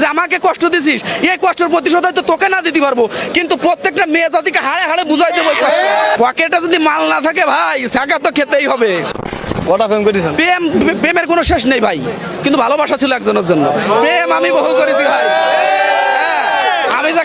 যে আমাকে কষ্ট দিছিস এই কষ্টের প্রতিশোধ হয়তো তোকে না দিতে পারব। কিন্তু প্রত্যেকটা মেয়ে জাতিকে হাড়ে হাড়ে বুঝাই দেবো পকেটে যদি মাল না থাকে ভাই শাখা তো খেতেই হবে। কটা প্রেম করেছেন? প্রেম প্রেমের কোনো শেষ নেই ভাই। কিন্তু ভালোবাসা ছিল একজনের জন্য। প্রেম আমি বহু করেছি ভাই।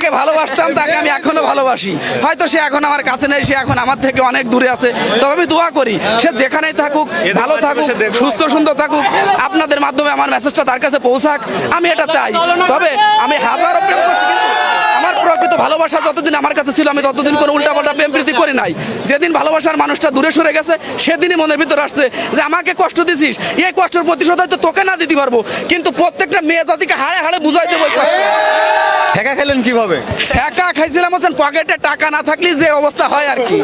যাকে ভালোবাসতাম তাকে আমি এখনও ভালোবাসি। হয়তো সে এখন আমার কাছে নেই সে এখন আমার থেকে অনেক দূরে আছে। তবে আমি দোয়া করি সে যেখানেই থাকুক ভালো থাকুক সুস্থ সুন্দর থাকুক আপনাদের মাধ্যমে আমার মেসেজটা তার কাছে পৌঁছাক আমি এটা চাই। তবে আমি হাজারো প্রেম করছি আমার প্রকৃত ভালোবাসা যতদিন আমার কাছে ছিল আমি ততদিন কোনো উল্টাপাল্টা প্রেম প্রীতি করি নাই। যেদিন ভালোবাসার মানুষটা দূরে সরে গেছে সেদিনই মনের ভিতর আসছে যে আমাকে কষ্ট দিছিস এই কষ্টের প্রতিশোধ হয়তো তোকে না দিতে পারব। কিন্তু প্রত্যেকটা মেয়ে জাতিকে হাড়ে হাড়ে বুঝাই দেবো। ঠেকা খেলেন কীভাবে? ঠেকা খাইছিলাম হচ্ছেন পকেটে টাকা না থাকলে যে অবস্থা হয় আর কি।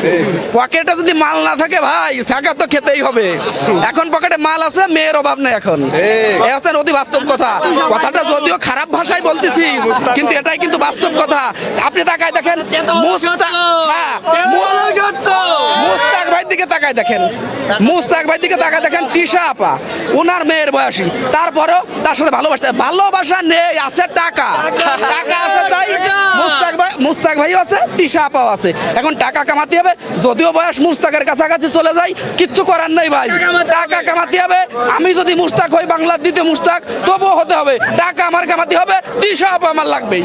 পকেটে যদি মাল না থাকে ভাই ঠেকা তো খেতেই হবে। এখন পকেটে মাল আছে মেয়ের অভাব নাই এখন। এ হচ্ছেন অতি বাস্তব কথা। কথাটা যদিও খারাপ ভাষায় বলতেছি কিন্তু এটাই কিন্তু বাস্তব কথা। আপনি তাকায় দেখেন মুস্তা- হ্যাঁ, দিকে তাকায় দেখেন। মুস্তাক ভাই দিকে তাকায় দেখেন তিশা আপা। ওনার মেয়ের বয়সী। তারপরেও তার সাথে ভালোবাসা। ভালোবাসা নেই আছে টাকা। টাকা আছে তাই মুস্তাক ভাই মুস্তাক ভাইও আছে তিশা আপাও আছে। এখন টাকা কামাতে হবে যদিও বয়স মুস্তাকের কাছাকাছি চলে যায় কিচ্ছু করার নেই ভাই। টাকা কামাতে হবে আমি যদি মুস্তাক হই বাংলার দ্বিতীয় মুস্তাক তবুও হতে হবে। টাকা আমার কামাতে হবে তিশা আপা আমার লাগবেই।